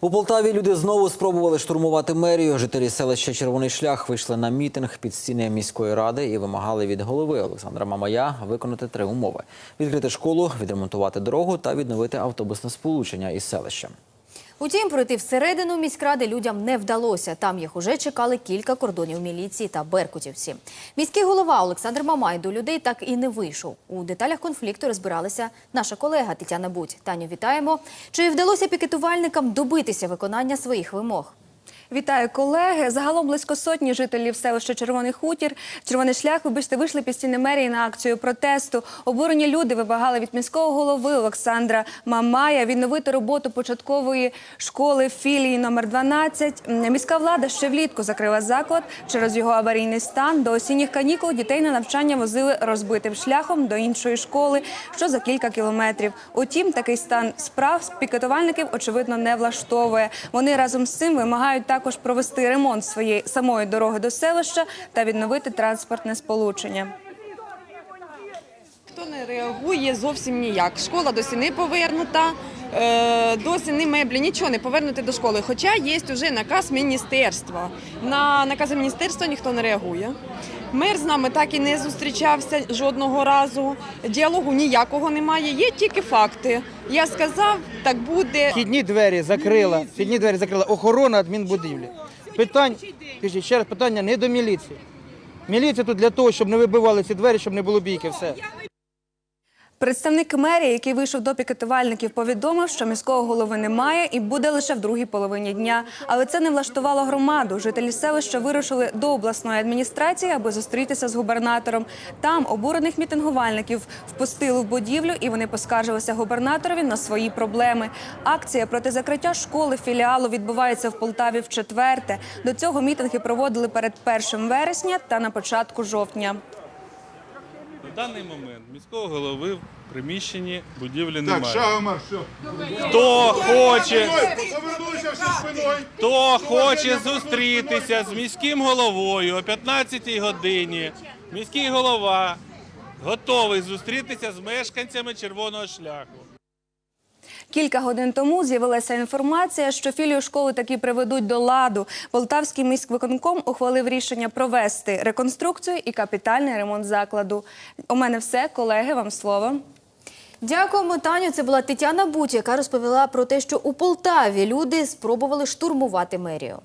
У Полтаві люди знову спробували штурмувати мерію. Жителі селища Червоний шлях вийшли на мітинг під стіни міської ради і вимагали від голови Олександра Мамая виконати три умови: відкрити школу, відремонтувати дорогу та відновити автобусне сполучення із селищем. Утім, пройти всередину міськради людям не вдалося. Там їх уже чекали кілька кордонів міліції та беркутівці. Міський голова Олександр Мамай до людей так і не вийшов. У деталях конфлікту розбиралася наша колега Тетяна Будь. Таню, вітаємо. Чи вдалося пікетувальникам добитися виконання своїх вимог? Вітаю, колеги. Загалом близько сотні жителів селища Червоний Хутір, Червоний шлях, вибачте, вийшли під стіни мерії на акцію протесту. Обурені люди вимагали від міського голови Олександра Мамая відновити роботу початкової школи філії номер 12. Міська влада ще влітку закрила заклад через його аварійний стан. До осінніх канікул дітей на навчання возили розбитим шляхом до іншої школи, що за кілька кілометрів. Утім, такий стан справ пікетувальників очевидно не влаштовує. Вони разом з цим вимагають також провести ремонт своєї самої дороги до селища та відновити транспортне сполучення. Хто не реагує зовсім ніяк. Школа досі не повернута, е, досі не меблі, нічого не повернути до школи. Хоча є вже наказ міністерства. На накази міністерства ніхто не реагує. Мер з нами так і не зустрічався жодного разу. Діалогу ніякого немає, є тільки факти. Я сказав, так буде. Вхідні двері закрила, вхідні двері закрила охорона адмінбудівлі. Питань, ще раз, питання не до міліції. Міліція тут для того, щоб не вибивали ці двері, щоб не було бійки, все. Представник мерії, який вийшов до пікетувальників, повідомив, що міського голови немає і буде лише в другій половині дня. Але це не влаштувало громаду. Жителі селища вирушили до обласної адміністрації, аби зустрітися з губернатором. Там обурених мітингувальників впустили в будівлю, і вони поскаржилися губернаторові на свої проблеми. Акція проти закриття школи філіалу відбувається в Полтаві в четверте. До цього мітинги проводили перед 1 вересня та на початку жовтня. Даний момент міського голови в приміщенні будівлі Так, немає. шагом марш, все. Хто хоче, Повернулися всі спиною. хто хоче зустрітися з міським головою о 15-й годині, міський голова готовий зустрітися з мешканцями червоного шляху. Кілька годин тому з'явилася інформація, що філію школи таки приведуть до ладу. Полтавський міськвиконком ухвалив рішення провести реконструкцію і капітальний ремонт закладу. У мене все, колеги, вам слово. Дякуємо, Таню. Це була Тетяна Буті, яка розповіла про те, що у Полтаві люди спробували штурмувати мерію.